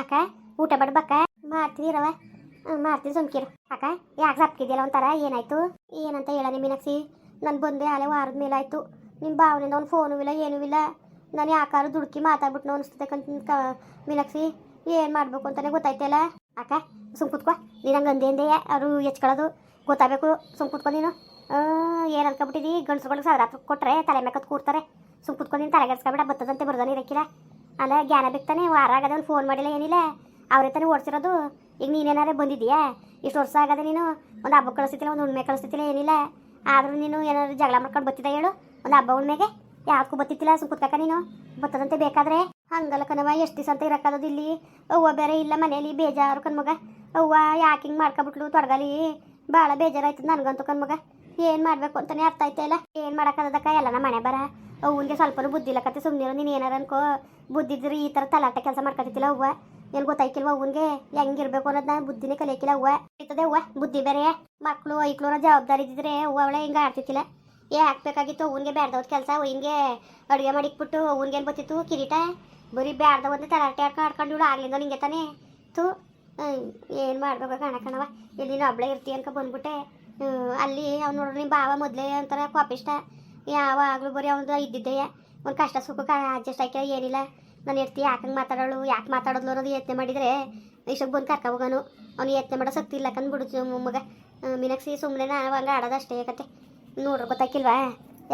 ಅಕ್ಕ, ಊಟ ಬಡ್ಬಕ್ಕ ಮಾಡ್ತಿದೀರವ ಮಾಡ್ತೀವಿ ಸುಮ್ಕಿರು. ಅಕ್ಕ, ಯಾಕೆ ಸಪ್ಕಿದ್ಯಲ್ಲ ಒಂಥರ? ಏನಾಯ್ತು? ಏನಂತ ಹೇಳ ಮೀನಾಕ್ಷಿ. ನಾನು ಬಂದೆ ಅಲೆ ವಾರದ ಮೇಲೆ ಆಯಿತು. ನಿಮ್ಮ ಭಾವನಿಂದ ಅವ್ನು ಫೋನು ಇಲ್ಲ, ಏನೂ ಇಲ್ಲ. ನಾನು ಯಾಕಾದ್ರು ದುಡುಕಿ ಮಾತಾಡ್ಬಿಟ್ನು ಅನಿಸ್ತಕ್ಕಂತ ಮೀನಾಕ್ಷಿ. ಏನು ಮಾಡಬೇಕು ಅಂತಲೇ ಗೊತ್ತಾಯ್ತಲ್ಲ ಅಕ್ಕ, ಸುಮ್ ಕುತ್ಕೋ. ನೀನು ಹಂಗೆ ಅಂದೆ ಅವರು ಹೆಚ್ಕೊಳ್ಳೋದು ಗೊತ್ತಾಗಬೇಕು. ಸುಮ್ ಕುತ್ಕೊ ನೀನು. ಏನು ಅನ್ಕೊಬಿಟ್ಟಿದಿ ಗಂಡಸ್ರುಗಳಿಗೆ ಸಾವಿರ ಕೊಟ್ಟರೆ ತಲೆ ಮೇಲೆ ಕೂರ್ತಾರೆ. ಸುಮ್ ಕುತ್ಕೊಂಡು ನೀನು ತಲೆಗೆಡ್ಸ್ಕೊಬೇಡ ಬರ್ತದಂತೆ ಬರ್ದಾನೆ ಇರಕ್ಕಿಲ್ಲ ಅಲ್ಲ ಜ್ಞಾನ ಬಿಕ್ತಾನೆ ವಾರ ಒಂದು ಫೋನ್ ಮಾಡಿಲ್ಲ ಏನಿಲ್ಲ. ಅವ್ರೇ ತಾನೇ ಓಡಿಸಿರೋದು. ಈಗ ನೀನೇನಾರೇ ಬಂದಿದ್ದೀಯಾ? ಇಷ್ಟು ವರ್ಷ ಆಗದೆ ನೀನು ಒಂದು ಹಬ್ಬ ಕಳಿಸ್ತಿಲ್ಲ ಒಂದು ಹುಣ್ಮೆ ಕಳಿಸ್ತಿಲ್ಲ ಏನಿಲ್ಲ. ಆದರೂ ನೀನು ಏನಾದ್ರು ಜಗಳ ಮಾಡ್ಕೊಂಡು ಬತ್ತಿದ್ದ ಹೇಳು. ಒಂದು ಹಬ್ಬ ಉಣ್ಮೆಗೆ ಯಾಕೂ ಬತ್ತಿತ್ತಿಲ್ಲ ಸುಮ್ ನೀನು. ಬತ್ತದಂತೆ ಬೇಕಾದ್ರೆ. ಹಂಗಲ್ಲ ಕಣವ ಎಷ್ಟು ದಿವಸ ಅಂತ ಇರಕ್ಕದ ಇಲ್ಲಿ. ಅವ್ವ ಬೇರೆ ಇಲ್ಲ ಮನೇಲಿ, ಬೇಜಾರು ಕಣ್ಮಗ. ಅವ್ವ ಯಾಕೆ ಹಿಂಗೆ ಮಾಡ್ಕೊಬಿಟ್ಲು ತೊಡಗಲಿ? ಭಾಳ ಬೇಜಾರಾಯ್ತದ ನನಗಂತೂ ಕಣ್ಮಗ. ಏನು ಮಾಡಬೇಕು ಅಂತಾನೆ ಅರ್ಥ ಆಯ್ತಾ ಇಲ್ಲ. ಏನು ಮಾಡೋಕ್ಕದಕ್ಕ ಎಲ್ಲ ನಮ್ಮ ಮನೆ ಬರ. ಅವ್ವನಿಗೆ ಸ್ವಲ್ಪನೂ ಬುದ್ಧಿ ಇಲ್ಲ ಕತೆ ಸುಮ್ಮನೆ ನೀನು ಏನಾರ ಅನ್ಕೋ. ಬುದ್ಧಿದ್ರೆ ಈ ಥರ ತಲಾಟೆ ಕೆಲಸ ಮಾಡ್ಕೊತಿಲ್ಲ ಅವ್ವ. ಏನು ಗೊತ್ತಾಯ್ಕಿಲ್ವ ಅವ್ವನಿಗೆ ಹೆಂಗಿರ್ಬೇಕು ಅನ್ನೋದನ್ನ ಬುದ್ಧಿನೇ ಕಲಿಯಕ್ಕಿಲ್ಲ ಅವ್ವ. ಇರ್ತದೆ ಅವ್ವ, ಬುದ್ಧಿ ಬೇರೆ. ಮಕ್ಕಳು ಐಕ್ಳೂರ ಜವಾಬ್ದಾರಿ ಇದ್ದಿದ್ರೆ ಅವ್ವ ಅವಳೆ ಹಿಂಗೆ ಆಡ್ತಿತ್ತಿಲ್ಲ ಏ, ಹಾಕ್ಬೇಕಾಗಿತ್ತು, ಅವ್ನಿಗೆ ಬ್ಯಾಡ್ದವ್ರ ಕೆಲಸ ಹಿಂಗೆ ಅಡುಗೆ ಮಾಡಿಕ್ಬಿಟ್ಟು ಅವ್ವನಿಗೇನು ಬತ್ತಿತ್ತು ಕಿರೀಟ? ಬರೀ ಬ್ಯಾಡ್ದ ಒಂದು ತಲಾಟೆ ಆಡ್ಕೊಂಡು ಆಡ್ಕೊಂಡು ಇವಳು ಆಗ್ಲಿಂದ ನಿಂಗೆ ತಾನೇ. ತು ಏನು ಮಾಡ್ಬೇಕು ಕಣ ಕಣವ ಇಲ್ಲಿ ನೀನು ಒಬ್ಳೆ ಇರ್ತೀಯ ಅನ್ಕೊ ಬಂದ್ಬಿಟ್ಟೆ. ಅಲ್ಲಿ ಅವ್ನು ನೋಡ್ರಿ ನಿಮ್ಮ ಬಾವ ಮೊದಲೇ ಒಂಥರ ಕೋಪಿಷ್ಟ ಯಾವಾಗಲೂ ಬರೀ ಅವನದು ಇದ್ದಿದ್ದೆ. ಒಂದು ಕಷ್ಟ ಸುಖಕ್ಕೆ ಅಡ್ಜಸ್ಟ್ ಆಯ್ಕೆ, ಏನಿಲ್ಲ. ನಾನು ಹೆತ್ತಿ ಯಾಕಂಗೆ ಮಾತಾಡೋಳು? ಯಾಕೆ ಮಾತಾಡೋದ್ಲು ಅನ್ನೋದು ಯತ್ನೆ ಮಾಡಿದರೆ ಇಷ್ಟಕ್ಕೆ ಬಂದು ಕರ್ಕ ಹೋಗೋನು. ಅವ್ನು ಯತ್ನೆ ಮಾಡೋ ಶಕ್ತಿ ಇಲ್ಲ ಕಂದ್ಬಿಡು ಮಗ. ಮಿನಕ್ಸಿ ಸುಮ್ಮನೆ ನಾನು ಹಂಗೆ ಆಡೋದು ಅಷ್ಟೇ ಕತೆ ನೋಡ್ರಿ ಗೊತ್ತಾಕಿಲ್ವಾ?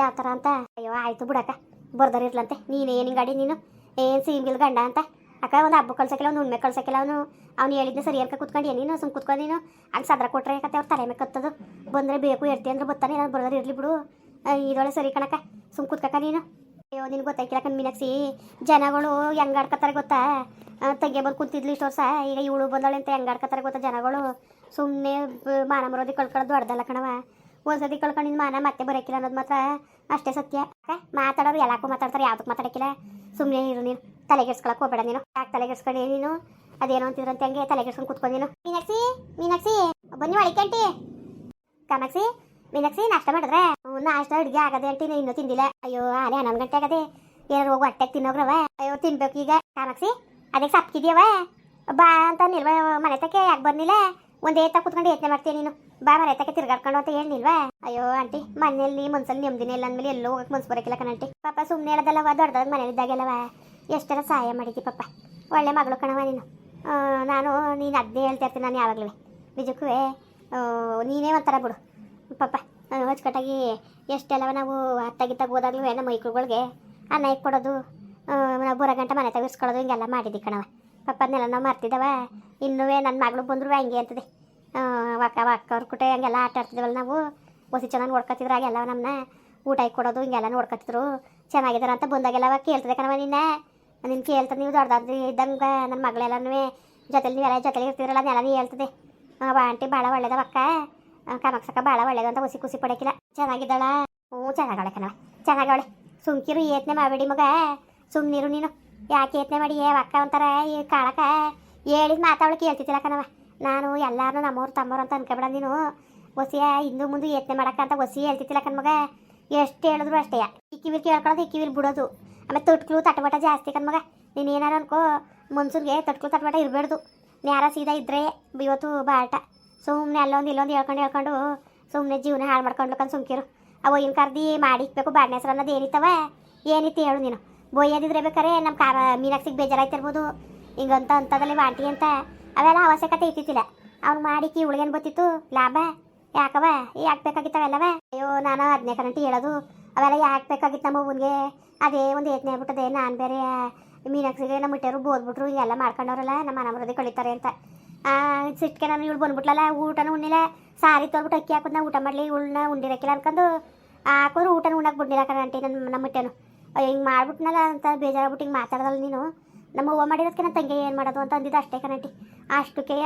ಯಾವ ಥರ ಅಂತ? ಅಯ್ಯೋ, ಆಯಿತು ಬಿಡಕ್ಕ. ಬರ್ದಾರಿರ್ಲಂತೆ ನೀನೇ ಏನು ಗಾಡಿ, ನೀನು ಏನು ಸೀಮ್ಗಿಲ್ ಗಂಡ ಅಂತ? ಅಕ್ಕ, ಒಂದು ಹಬ್ಬ ಕಳ್ಸಕ್ಕಿಲ್ಲ, ಒಂದು ಉಣ್ಮೆ ಕಳ್ಸಕ್ಕಿಲ್ಲ ಅವನು. ಅವ್ನು ಹೇಳಿದ್ನ ಸರಿ ಅನ್ಕ ಕುತ್ಕೊಂಡು ನೀನು? ಸುಮ್ ಕುತ್ಕೊಂಡು ನೀನು. ಹಂಗೆ ಸದ್ರ ಕೊಟ್ಟರೆ ಕತೆ ಅವ್ರು ತಲೆ ಮೇಲೆ ಕತ್ತದು? ಬಂದರೆ ಬೇಕು ಎಡ್ತಿ ಅಂದ್ರೆ ಬರ್ತಾನೆ. ನಾನು ಬರ್ದಾರ ಇರಲಿ ಬಿಡು. ಇದೊಳೆ ಸರಿ ಕಣಕ್ಕ. ಸುಮ್ ಕೂತ್ಕಕ್ಕ ನೀನು. ಅಯ್ಯೋ, ನಿನ್ಗೆ ಗೊತ್ತಾಯ್ಕಿಲ್ಲ ಕಣ್ ಮೀನಾಕ್ಷಿ. ಜನಗಳು ಹೆಂಗ್ ಆಡ್ಕೊತಾರೆ ಗೊತ್ತಾ? ತಗ್ಗೆ ಬಂದು ಕುಂತಿದ್ಲು ಇಷ್ಟು ವರ್ಷ ಈಗ ಇವಳು ಬಂದಳೆ ಅಂತ ಹೆಂಗ್ ಆಡ್ಕೊತಾರೆ ಗೊತ್ತಾ ಜನಗಳು? ಸುಮ್ಮನೆ ಮಾನ ಮರೋದಿ ಕಳ್ಕೊಳ್ಳೋದು ದೊಡ್ಡದಲ್ಲ ಕಣವ ಒಂದ್ಸತಿ ಕಳ್ಕೊಂಡಿದ್ದು ಮಾನ ಮತ್ತೆ ಬರೋಕಿಲ್ಲ ಅನ್ನೋದು ಮಾತ್ರ ಅಷ್ಟೇ ಸತ್ಯ. ಮಾತಾಡೋರು ಎಲ್ಲಕ್ಕೂ ಮಾತಾಡ್ತಾರೆ ಯಾವ್ದಕ್ಕೆ ಮಾತಾಡಕಿಲ್ಲ. ಸುಮ್ಮನೆ ಇರು ನೀನು. ತಲೆಗೆಡ್ಸ್ಕೊಳಕ್ ಹೋಗ್ಬೇಡ ನೀನು. ಯಾಕೆ ತಲೆಗೆಡ್ಸ್ಕೊಂಡು ನೀನು? ಅದೇನೋ ಅಂತಿದ್ರಂತೆ ಹಂಗೆ ತಲೆಗೆಡ್ಸ್ಕೊಂಡು ಕೆಡ್ಸ್ಕೊಂಡು ನೀನು. ಮೀನಾಕ್ಷಿ ಮೀನಾಕ್ಷಿ, ಬನ್ನಿ ಒಳಿಕಂಟಿ ಕಾಮಾಕ್ಷಿ ಮೀನಾಕ್ಷಿ, ನಾಷ್ಟ ಮಾಡಿದ್ರೆ? ನಾಷ್ಟ ಅಡುಗೆ ಆಗದೆ ನೀನು ಇನ್ನೂ ತಿಂದಿಲ್ಲ. ಅಯ್ಯೋ, ಆನೆ ಹನ್ನೊಂದು ಗಂಟೆ ಆಗದೆ. ಏನಾರು ಹೋಗಿ ಹೊಟ್ಟೆಗೆ ತಿನ್ನೋಗ್ರವ? ಅಯ್ಯೋ, ತಿನ್ಬೇಕು ಈಗ. ಕಾಮಾಕ್ಷಿ ಅದಕ್ಕೆ ಸಪ್ಕಿದ್ಯವ ಬಾ ಅಂತ ನಿಲ್ವ ಮನೆ ತಕ್ಕೆ? ಯಾಕೆ ಬರ್ನಿಲ್ಲ? ಒಂದೇ ತ ಕುತ್ಕೊಂಡು ಯತ್ನೆ ಮಾಡ್ತೀನಿ ನೀನು? ಬಾ, ಮನೆ ತಕ್ಕೆ ತಿರ್ಗಾಡ್ಕೊಂಡು ಅಂತ ಹೇಳಿಲ್ವಾ ಅಯ್ಯೋ, ಆಂಟಿ, ಮನೆಯಲ್ಲಿ ಮನ್ಸಲ್ಲಿ ನೆಮ್ಮದಿನೇ ಇಲ್ಲ ಅಂದ್ಮೇಲೆ ಎಲ್ಲೋ ಹೋಗಕ್ಕೆ ಮನ್ಸು ಬರೋಕಿಲ್ಲ ಕಣಂಟಿ ಪಾಪ ಸುಮ್ಮನೆ ಹೇಳದಲ್ಲವ, ದೊಡ್ಡದಾಗ ಮನೇಲಿ ಇದ್ದಾಗೆಲ್ಲವ? ಎಷ್ಟೆಲ್ಲ ಸಹಾಯ ಮಾಡಿದ್ದಿ ಪಾಪ? ಒಳ್ಳೆ ಮಗಳು ಕಣವ ನೀನು. ನಾನು ನೀನು ಅದನ್ನೇ ಹೇಳ್ತಾ ಇರ್ತೀನಿ, ನಾನು ಯಾವಾಗಲೂ. ನಿಜಕ್ಕೂ ನೀನೇ ಒಂಥರ ಬಿಡು. ಪಾಪ ಅಚ್ಚುಕಟ್ಟಾಗಿ ಎಷ್ಟೆಲ್ಲ ನಾವು ಅತ್ತಾಗಿತ್ತಾಗ ಹೋದಾಗಲೂ ನಮ್ಮ ಮೈಕ್ಳುಗಳಿಗೆ ಅನ್ನ ಇಟ್ಕೊಡೋದು ಕೊಡೋದು ನಾವು ಬರೋ ಗಂಟೆ ಮನೆ ತೆಗೆಸ್ಕೊಳೋದು ಹಿಂಗೆಲ್ಲ ಮಾಡಿದ್ದಿ ಕಣವ ಪಾಪ ಅದನ್ನೆಲ್ಲ ನಾವು ಮರ್ತಿದ್ದವ, ಇನ್ನೂ ನನ್ನ ಮಗಳು ಬಂದರು ಹಂಗೆ ಅಂತದೆ. ಅಕ್ಕ ವಾಕ ಅವ್ರ ಕುಟೆ ಹಂಗೆಲ್ಲ ಆಟ ಆಡ್ತಿದ್ವಲ್ಲ ನಾವು ಹೊಸಿ ಚೆನ್ನಾಗಿ ನೋಡ್ಕೊತಿದ್ರು ಹಾಗೆಲ್ಲ ನಮ್ಮನ್ನ ಊಟ ಕೊಡೋದು, ಹಿಂಗೆಲ್ಲ ನೋಡ್ಕೊತಿದ್ರು. ಚೆನ್ನಾಗಿದಾರ ಅಂತ ಬಂದಾಗೆಲ್ಲವ ಕೇಳ್ತದೆ ಕಣವ ನಿನ್ನ. ನಿನ್ನ ಕೇಳ್ತದೆ ನೀವು ದೊಡ್ಡದಾದ್ರಿ ಇದ್ದಂಗೆ ನನ್ನ ಮಗಳೆಲ್ಲನೂ ಜೊತೆಲಿ ನೀವೆಲ್ಲ ಜೊತೆಲಿ ಇರ್ತಿದ್ರಲ್ಲ, ಅದನ್ನೆಲ್ಲ ಹೇಳ್ತದೆ ಆಂಟಿ ಭಾಳ ಒಳ್ಳೇದವ ಕಮಕ್ಸಕ್ಕ ಭಾಳ ಒಳ್ಳೇದು ಅಂತ ಹುಸಿ ಖುಷಿ ಪಡಕಿಲ್ಲ. ಚೆನ್ನಾಗಿದ್ದಾಳ? ಹ್ಞೂ ಚೆನ್ನಾಗಿ ಕಣವ ಚೆನ್ನಾಗವಳೆ. ಸುಮ್ಕಿರು ಏತ್ನೆ ಮಾಡಬೇಡಿ ಮಗ. ಸುಮ್ಮನಿರು ನೀನು. ಯಾಕೆ ಏತ್ನೆ ಮಾಡಿ? ಏ ಅಕ್ಕ ಅಂತಾರ ಈ ಕಾಳಕ. ಹೇಳಿದ ಮಾತಾವಳು ಕೇಳ್ತಿದ್ದಿಲ್ಲ ಕಣವ ನಾನು ಎಲ್ಲಾರು ನಮ್ಮವ್ರು ತಮ್ಮವ್ರು ಅಂತ ಅನ್ಕೊಬೇಡ ನೀನು. ಹೊಸಿಯ ಹಿಂದೂ ಮುಂದೆ ಯತ್ನೆ ಮಾಡಕ್ಕಂತ ಹೊಸಿ ಹೇಳ್ತಿದ್ದಿಲ್ಲ ಕಣ್ಮಗ ಎಷ್ಟು ಹೇಳಿದ್ರು ಅಷ್ಟೇ. ಈ ಕಿವಿಲ್ ಕೇಳ್ಕೊಳ್ಳೋದು ಈ ಕಿವಿಲ್ ಬಿಡೋದು. ಆಮೇಲೆ ತೊಟ್ಕಲು ತಟಬಟ ಜಾಸ್ತಿ ಕಣ್ಮಗ ನೀನು ಏನಾರು ಅನ್ಕೋ, ಮನ್ಸೂರಿಗೆ ತೊಟ್ಕಲು ತಟಬಟ ಇರಬೇಡ್ದು. ನ್ಯಾರ ಸೀದಾ ಇದ್ರೆ ಇವತ್ತು ಬಾಟ ಸುಮ್ಮನೆ ಅಲ್ಲೊಂದು ಇಲ್ಲೊಂದು ಹೇಳ್ಕೊಂಡು ಹೇಳ್ಕೊಂಡು ಸುಮ್ಮನೆ ಜೀವನ ಹಾಳು ಮಾಡ್ಕೊಂಡ್ಲಕ್ಕಂತ ಸುಮ್ಕಿರು. ಅವು ಇನ್ ಕರ್ದಿ ಮಾಡಿಕ್ಬೇಕು ಬಾಡ್ನೆ ಹೆಸರು ಅನ್ನೋದು ಏನಿತ್ತವ? ಏನಿತ್ತು ಹೇಳು ನೀನು. ಬೊಯ್ಯದಿದ್ರೆ ಬೇಕಾರೆ ನಮ್ಮ ಕಾರ, ಮೀನಾಕ್ಷಿಗೆ ಬೇಜಾರಾಯ್ತಿರ್ಬೋದು. ಹಿಂಗಂತ ಅಂಥದ್ದಲ್ಲಿ ವಾಂಟಿ ಅಂತ ಅವೆಲ್ಲ ಅವಶ್ಯಕತೆ ಇತ್ತಿತ್ತಿಲ್ಲ ಅವ್ನು ಮಾಡಿಕ್ಕಿ ಇವಳಿಗೇನು ಗೊತ್ತಿತ್ತು? ಲಾಭ? ಯಾಕವ ಯಾಕೆ ಬೇಕಾಗಿತ್ತವೆಲ್ಲವ ಅಯ್ಯೋ, ನಾನು ಹದಿನೈದು ಗಂಟೆ ಹೇಳೋದು. ಅವೆಲ್ಲ ಯಾಕೆ ಬೇಕಾಗಿತ್ತು ನಮ್ಮ ಹೂವನ್ಗೆ ಅದೇ ಒಂದು ಏತನೇ ಆಗ್ಬಿಟ್ಟದೆ, ನಾನು ಬೇರೆ ಮೀನಾಕ್ಷಿಗೆ ನಮ್ಮ ಇಟ್ಟರು ಬೋದ್ಬಿಟ್ರು, ಹಿಂಗೆಲ್ಲ ಮಾಡ್ಕೊಂಡವ್ರಲ್ಲ, ನಮ್ಮ ಮನಮರದಿ ಕಳೀತಾರೆ ಅಂತ. ಸಿಟ್ಕೆ ನಾನು ಇವಳು ಬಂದ್ಬಿಟ್ಲಲ್ಲ ಊಟನೂ ಉಣ್ಣಿಲ್ಲ. ಸಾರಿ ತೊಳ್ಬಿಟ್ಟು ಅಕ್ಕಿ ಹಾಕೋದು ನಾ ಊಟ ಮಾಡಲಿ, ಇವಳನ್ನ ಉಂಡಿರಕ್ಕಿಲ್ಲ ಅನ್ಕೊಂಡು ಹಾಕೋರು ಊಟನ ಉಣ್ಣಕ್ಕೆ ಬಿಡ್ಲಿಲ್ಲ ಕರಂಟಿ ನನ್ನ ನಮ್ಮ ಅಯ್ಯೋ, ಹಿಂಗೆ ಮಾಡ್ಬಿಟ್ನಲ್ಲ ಅಂತ ಬೇಜಾರಾಗ್ಬಿಟ್ಟು ಹಿಂಗೆ ಮಾತಾಡ್ದಲ್ಲ ನೀನು. ನಮ್ಮ ಅವ್ವ ಮಾಡಿರೋದಕ್ಕೆ ನನ್ನ ತಂಗಿ ಏನು ಮಾಡೋದು ಅಂತ ಅಂದಿದ್ದು ಅಷ್ಟೇ ಕಣಂಟಿ ಅಷ್ಟಕ್ಕೆ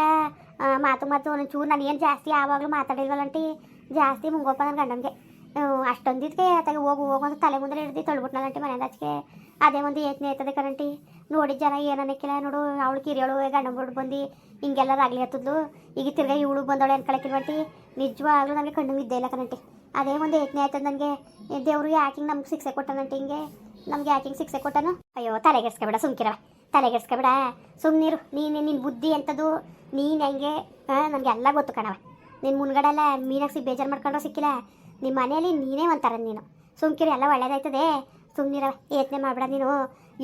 ಮಾತು ಮಾತು ಒಂಚೂರು ನಾನು ಏನು ಜಾಸ್ತಿ ಯಾವಾಗಲೂ ಮಾತಾಡಿಲ್ವಲ್ಲಂಟಿ ಜಾಸ್ತಿ ಮುಂಗೋಪ ನನ್ನ ಗಂಡನಿಗೆ. ಅಷ್ಟೊಂದಿದ್ಕೆ ಆತಾಗ ಹೋಗು ಹೋಗು ಅಂತ ತಲೆ ಮುಂದೆ ಹಿಡ್ದು ತೊಳ್ಬಿಟ್ನಲ್ಲಂಟಿ ಮನೆಯಿಂದ ಆಚೆಗೆ ಅದೇ ಒಂದು ಯೋಚನೆ ಆಯ್ತದೆ ಕರೆಂಟಿ ನೋಡಿದ ಜನ ಏನನ್ನಕ್ಕಿಲ್ಲ ನೋಡು, ಅವಳು ಕಿರಿಯಳು ಗಂಡ ಬಿಡು ಬಂದು ಹಿಂಗೆಲ್ಲ ರಾಗ್ಲಿ ಹತ್ತದ್ಲು. ಈಗ ತಿರ್ಗ ಇವಳು ಬಂದವಳೆ ಅನ್ಕೊಳಕ್ಕಿಲ್ವಂಟಿ ನಿಜವಾಗ್ಲೂ ನನಗೆ ಕಣ್ಣು ಇದ್ದೇ ಇಲ್ಲ ಕರೆಂಟಿ ಅದೇ ಒಂದು ಯೋಚನೆ ಆಯ್ತದ ನನಗೆ. ದೇವರು ಯಾಕೆ ನಮ್ಗೆ ಶಿಕ್ಷೆ ಕೊಟ್ಟನಂಟಿ ಹಿಂಗೆ? ನಮ್ಗೆ ಯಾಕೆ ಹಿಂಗೆ ಶಿಕ್ಷೆ ಕೊಟ್ಟನು? ಅಯ್ಯೋ, ತಲೆಗೆಡ್ಸ್ಕೊಬೇಡ ಸುಮ್ಕಿರವ ತಲೆಗೆಡ್ಸ್ಕೊಬೇಡ. ಸುಮ್ಮನಿರು ನೀನು ನಿನ್ನ ಬುದ್ಧಿ ಎಂಥದ್ದು? ನೀನು ಹೆಂಗೆ? ನನಗೆ ಎಲ್ಲ ಗೊತ್ತು ಕಣವ ನಿನ್ನ ಮುನ್ಗಡೆ ಎಲ್ಲ ಮೀನಾಕ್ಷಿ ಬೇಜಾರು ಮಾಡ್ಕೊಂಡ್ರೆ ಸಿಕ್ಕಿಲ್ಲ. ನಿಮ್ಮ ಮನೆಯಲ್ಲಿ ನೀನೇ ಒಂಥರ ನೀನು. ಸುಮ್ಕಿರು, ಎಲ್ಲ ಒಳ್ಳೇದಾಯ್ತದೆ. ಸುಮ್ಮನಿರವ ಏತ್ನೆ ಮಾಡಬೇಡ ನೀನು.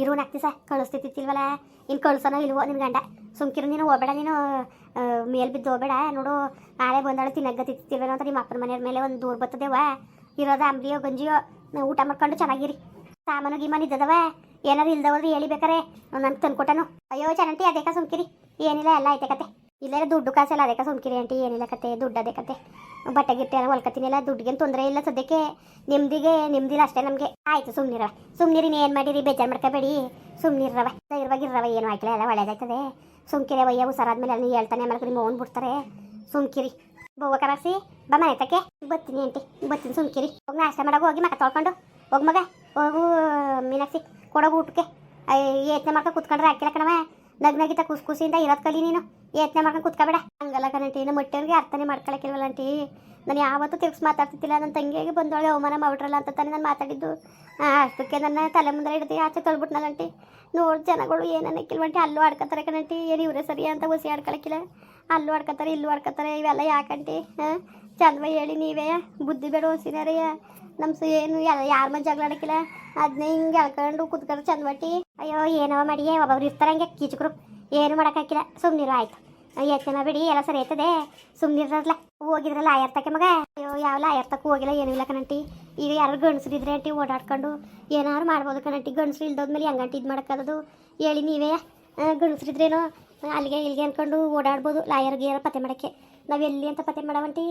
ಇರು ಸ ಕಳಿಸ್ತಿತ್ತಿಲ್ವಲ್ಲ ಇನ್ನು ಕಳ್ಸೋನೋ ಇಲ್ವೋ ನಿನ್ನ ಗಂಡ? ಸುಮ್ಕಿರು ನೀನು, ಹೋಗ್ಬೇಡ ನೀನು. ಮೇಲ್ ಬಿದ್ದು ಹೋಗ್ಬೇಡ. ನೋಡು, ನಾಳೆ ಬಂದಾಳು ತಿನ್ನಗತ್ತಿತ್ತಿಲ್ವೇನೋ ಅಂತ ನಿಮ್ಮ ಅಪ್ಪನ ಮನೆಯವ್ರ ಮೇಲೆ ಒಂದು ದೂರ ಬರ್ತದೇವ ಇರೋದ ಅಂಬ್ಲಿಯೋ, ಗಂಜಿಯೋ ಊಟ ಮಾಡ್ಕೊಂಡು ಚೆನ್ನಾಗಿರಿ. ಸಾಮಾನು ಗೀಮಾನು ಇದ್ದದವ? ಏನಾರು ಇಲ್ದವಲ್ರಿ ಹೇಳಿ ಬೇಕಾರೆ ನನ್ಗೆ ತಂದ್ಕೊಟ್ಟನು. ಅಯ್ಯೋ ಚೆನ್ನಾಗಿ ಅದೇಕ ಸುಮ್ಕಿರಿ. ಏನಿಲ್ಲ, ಎಲ್ಲ ಐತೆ ಕತೆ. ಇಲ್ಲೇ ದುಡ್ಡು ಕಾಸೆಲ್ಲ ಅದಕ್ಕೆ ಸುಮ್ಕಿರಿ ಆಂಟಿ, ಏನಿಲ್ಲ ಕತೆ, ದುಡ್ಡು ಅದೇ ಕತೆ. ಬಟ್ಟೆ ಗಿಟ್ಟೆ ಎಲ್ಲ ಹೊಲ್ಕತ್ತೀನಿಲ್ಲ ದುಡ್ಡಿಗೇನು ತೊಂದರೆ ಇಲ್ಲ ಸದ್ಯಕ್ಕೆ. ನಿಮ್ದಿಗೆ, ನಿಮ್ದಿಲ್ಲ ಅಷ್ಟೇ ನಮಗೆ. ಆಯ್ತು ಸುಮ್ನಿರಿ, ನೀ ಏನು ಮಾಡಿರಿ? ಬೇಜಾರು ಮಾಡ್ಕೋಬೇಡಿ. ಸುಮ್ನಿರವ ಧೈರ್ಯವಾಗಿರವ ಏನು ಹಾಕಿಲ್ಲ ಎಲ್ಲ ಒಳ್ಳೇದಾಯ್ತದೆ. ಸುಮ್ಕಿರಿ ವಯ್ಯ ಹುಷಾರಾದ್ಮೇಲೆ ಅಲ್ಲಿ ಹೇಳ್ತಾನೆ ಆಮೇಲೆ ನಿಮ್ಮ ಓನ್ ಬಿಡ್ತಾರೆ. ಸುಮ್ಕಿರಿ. ಬೋವ ಕರಸಿ ಬಾ ಮನೆ ತಕ್ಕೆ ಬತ್ತೀನಿ ಆಂಟಿ, ಬತ್ತೀನಿ, ಸುಮ್ಕಿರಿ. ಹೋಗಿ ನಾಷ್ಟ ಮಾಡೋಕೆ ಹೋಗಿ ಮಕ್ಕ ತೊಳ್ಕೊಂಡು. ಹೋಗಿ ಮಗ, ಹೋಗು, ಮೀನಾಕ್ಷಿ, ಕೊಡೋಗು ಊಟಕ್ಕೆ. ಯತ್ನೆ ಮಾಡ್ಕೊ ಕುತ್ಕೊಂಡ್ರೆ ಹಾಕಿಲ್ಲ ಕಣವ ನಗ್ನಗಿತ ಕುಸ್ ಕುಸಿಯಿಂದ ಇರೋದ್ ಕಲಿ ನೀನು. ಯತ್ನೆ ಮಾಡ್ಕೊಂಡು ಕುತ್ಕೋಬೇಡ. ಹಂಗಲ್ಲ ಕಣಂಟಿ ನಮ್ಮ ಮೊಟ್ಟೆಯವ್ರಿಗೆ ಅರ್ಥನೇ ಮಾಡ್ಕೊಳಕ್ಕಿಲ್ವಲ್ಲ ಆಂಟಿ. ನಾನು ಯಾವತ್ತೂ ತಿರ್ಗಿಸ್ ಮಾತಾಡ್ತಿದ್ದಿಲ್ಲ. ನನ್ನ ತಂಗಿಗೆ ಬಂದೊಳಗೆ ಅವಮಾನ ಮಾಡ್ಬಿಟ್ರಲ್ಲ ಅಂತ ತಾನೇ ನಾನು ಮಾತಾಡಿದ್ದು. ಅಷ್ಟಕ್ಕೆ ನನ್ನ ತಲೆ ಮುಂದೆ ಹಿಡಿದು ಆಚೆ ತೊಳ್ಬಿಟ್ನಲ್ಲ ಅಂಟಿ ನೋಡಿ ಜನಗಳು ಏನನ್ನಕ್ಕಿಲ್ವಂಟಿ ಅಲ್ಲೂ ಆಡ್ಕೊತಾರೆ ಕಣಂಟಿ ಏನು ಇವರೇ ಸರಿ ಅಂತ ಹುಸಿ ಆಡ್ಕೊಳಕ್ಕಿಲ್ಲ. ಅಲ್ಲೂ ಆಡ್ಕೊತಾರೆ ಇಲ್ಲೂ ಆಡ್ಕೊತಾರೆ ಇವೆಲ್ಲ ಯಾಕಂಟಿ? ಹಾಂ? ಚಂದ್ವ ಹೇಳಿ ನೀವೇ, ಬುದ್ಧಿ ಬೇಡ ಹೊಸಿನಾರಯ್ಯ ನಮ್ಮ ಏನು ಯಾರ ಮಂದಿ ಜಗಳ ಆಡಕ್ಕಿಲ್ಲ. ಅದನ್ನೇ ಹಿಂಗೆ ಎಳ್ಕೊಂಡು ಕುತ್ಕೊಂಡು ಚಂದ್ವಟ್ಟಿ ಅಯ್ಯೋ, ಏನವ ಮಾಡಿ? ಒಬ್ಬೊಬ್ರು ಇರ್ತಾರೆ ಹಂಗೆ, ಕೀಚಕರು. ಏನು ಮಾಡೋಕ್ಕಾಗಿಲ್ಲ ಸುಮ್ಮನಿರು ಆಯ್ತು. ಯೋಚನೆ ಬಿಡಿ, ಎಲ್ಲ ಸರಿ ಆಯ್ತದೆ. ಸುಮ್ಮನಿರಲ್ಲ ಹೋಗಿದ್ರಲ್ಲ ಆಯರ್ತಕ್ಕೆ ಮಗ? ಅಯ್ಯೋ, ಯಾವ ಆಯರ್ತಕ್ಕೂ ಹೋಗಿಲ್ಲ, ಏನೂ ಇಲ್ಲ ಕಣಂಟಿ. ಈಗ ಯಾರು ಗಂಡಸ್ರಿದ್ರೆ ಅಂಟಿ ಓಡಾಡ್ಕೊಂಡು ಏನಾದ್ರು ಮಾಡ್ಬೋದು ಕಣಂಟಿ. ಗಂಡಸ್ರು ಇಲ್ದೋದ್ಮೇಲೆ ಹೆಂಗಂಟಿ ಇದು ಮಾಡೋಕ್ಕಾಗೋದು ಹೇಳಿ ನೀವೇ. ಗಂಡಸ್ರಿದ್ರೇನೋ? ಅಲ್ಲಿಗೆ ಇಲ್ಲಿಗೆ ಅಂದ್ಕೊಂಡು ಓಡಾಡ್ಬೋದು. ಲಾಯರ್ಗೆ ಏನೋ ಪತ್ತೆ ಮಾಡೋಕ್ಕೆ. ನಾವು ಎಲ್ಲಿ ಅಂತ ಪತ್ತೆ ಮಾಡವಂಟಿ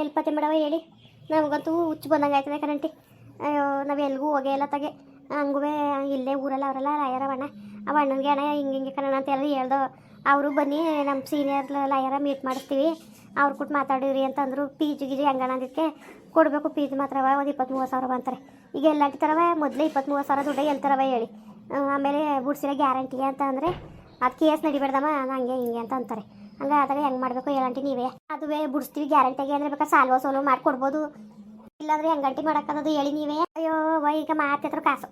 ಎಲ್ಲಿ ಪತ್ತೆ ಮಾಡವ ಹೇಳಿ. ನಮಗಂತೂ ಹುಚ್ಚು ಬಂದಂಗೆ ಆಯ್ತದೆ ಕಣಂಟಿ. ಅಯ್ಯೋ, ನಾವು ಎಲ್ಲಿಗೂ ಹೋಗೇ ಇಲ್ಲ ತಗೆ. ಹಂಗೂ ಇಲ್ಲೇ ಊರಲ್ಲ, ಅವರೆಲ್ಲ ಲಾಯರ್ ಅವಣ್ಣ. ಅವ ಅಣ್ಣನಿಗೆ ಅಣ್ಣ, ಹಿಂಗೆ ಹಿಂಗೆ ಕಣ ಅಂತ ಎಲ್ಲ ಹೇಳ್ದು. ಅವರು ಬನ್ನಿ ನಮ್ಮ ಸೀನಿಯರ್ ಲಾಯರ ಮೀಟ್ ಮಾಡಿಸ್ತೀವಿ. ಅವ್ರು ಕೊಟ್ಟು ಮಾತಾಡಿರಿ ಅಂತಂದ್ರು. ಪೀಜ್ ಗಿಜಿ ಹಂಗಣ ಅಂದಿದ್ದಕ್ಕೆ ಕೊಡಬೇಕು ಪೀಜ್ ಮಾತ್ರ ಒಂದು ಇಪ್ಪತ್ತು ಮೂವತ್ತು ಸಾವಿರ ಅಂತಾರೆ. ಈಗ ಎಲ್ಲ ಅಂಟಿತಾರವ? ಮೊದಲೇ ಇಪ್ಪತ್ತು ಮೂವತ್ತು ಸಾವಿರ ದುಡ್ಡು ಎಲ್ತಾರವ ಹೇಳಿ. ಆಮೇಲೆ ಬುಡ್ಸಿರೋ ಗ್ಯಾರಂಟಿ ಅಂತ ಅಂದರೆ ಅದು ಕೇಸ್ ನಡಿಬೇಡ್ದಮ್ಮ ಹಂಗೆ ಹಿಂಗೆ ಅಂತ ಅಂತಾರೆ. ಹಂಗೆ ಆದಾಗ ಹೆಂಗೆ ಮಾಡಬೇಕು ಹೇಳಂಟಿ ನೀವೇ. ಅದುವೇ ಬಿಡಿಸ್ತೀವಿ ಗ್ಯಾರಂಟಿಗೆ ಅಂದರೆ ಬೇಕಾದ್ರೆ ಸಾಲ್ವ ಸೋಲು ಮಾಡಿಕೊಡ್ಬೋದು. ಇಲ್ಲಾಂದ್ರೆ ಹೆಂಗಂಟಿ ಮಾಡೋಕ್ಕದು ಹೇಳಿ ನೀವೇ. ಅಯ್ಯೋ ಈಗ ಮಾತಿತ್ರ ಕಾಸು.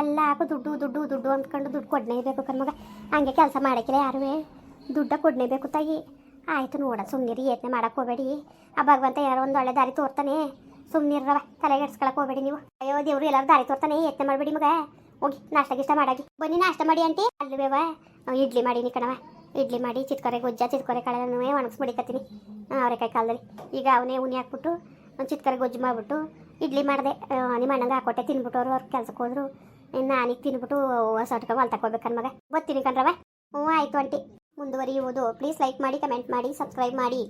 ಎಲ್ಲ ಹಾಕು, ದುಡ್ಡು ದುಡ್ಡು ದುಡ್ಡು ಅಂದ್ಕೊಂಡು ದುಡ್ಡು ಕೊಡ್ನೇಬೇಕು ಕಣ್ಮಗ ಹಂಗೆ ಕೆಲಸ ಮಾಡೋಕ್ಕಿಲ್ಲ ಯಾರುವೇ ದುಡ್ಡ ಕೊಡ್ನೇಬೇಕು ತಾಯಿ. ಆಯಿತು ನೋಡ ಸುಮ್ಮನಿರಿ ಯತ್ನೆ ಮಾಡಕ್ಕೆ ಹೋಗಬೇಡಿ. ಆ ಭಗವಂತ ಯಾರೋ ಒಂದು ಒಳ್ಳೆ ದಾರಿ ತೋರ್ತಾನೆ. ಸುಮ್ಮನಿರವ ತಲೆಗೆಡ್ಸ್ಕೊಳಕ್ಕೆ ಹೋಗಬೇಡಿ ನೀವು. ಅಯ್ಯೋ, ದೇವ್ರು ಎಲ್ಲರೂ ದಾರಿ ತೋರ್ತಾನೆ, ಯತ್ನೆ ಮಾಡಬೇಡಿ ಮಗ. ಹೋಗಿ, ನಾಷ್ಟ ಗಿಷ್ಟ ಮಾಡಾಗಿ. ಬನ್ನಿ, ನಾಷ್ಟ ಮಾಡಿ ಆಂಟಿ. ಅಲ್ವೇವ ಇಡ್ಲಿ ಮಾಡೀನಿ ಕಣವ ಇಡ್ಲಿ ಮಾಡಿ ಚಿತ್ಕೊರೆ ಗೊಜ್ಜ ಚಿತ್ಕೊರೆ ಕಾಳನ್ನು ಒಣಗಿಸ್ಬಿಡಿಕತ್ತೀನಿ. ಅವರೆಕಾಯಿ ಕಾಲದಲ್ಲಿ. ಈಗ ಅವನೇ ಉನಿ ಹಾಕ್ಬಿಟ್ಟು ಚಿತ್ಕರೆ ಗೊಜ್ಜು ಮಾಡಿಬಿಟ್ಟು ಇಡ್ಲಿ ಮಾಡಿದೆ. ನಿಮ್ಮ ಅಣ್ಣಂಗೆ ಹಾಕೊಟ್ಟೆ ತಿನ್ಬಿಟ್ಟು ಅವ್ರು ಅವ್ರ ಕೆಲ್ಸಕ್ಕೆ ಹೋದ್ರು ನಾನೀಗ ತಿನ್ಬಿಟ್ಟು ಹೊಸ ಹೊಲ್ ತಗೋಬೇಕನ್ ಮಗ. ಬರ್ತೀನಿ ಕಣ್ರವ ಹ್ಞೂ, ಆಯಿತು ಆಂಟಿ. ಮುಂದುವರಿಯುವುದು. ಪ್ಲೀಸ್ ಲೈಕ್ ಮಾಡಿ, ಕಮೆಂಟ್ ಮಾಡಿ, ಸಬ್ಸ್ಕ್ರೈಬ್ ಮಾಡಿ.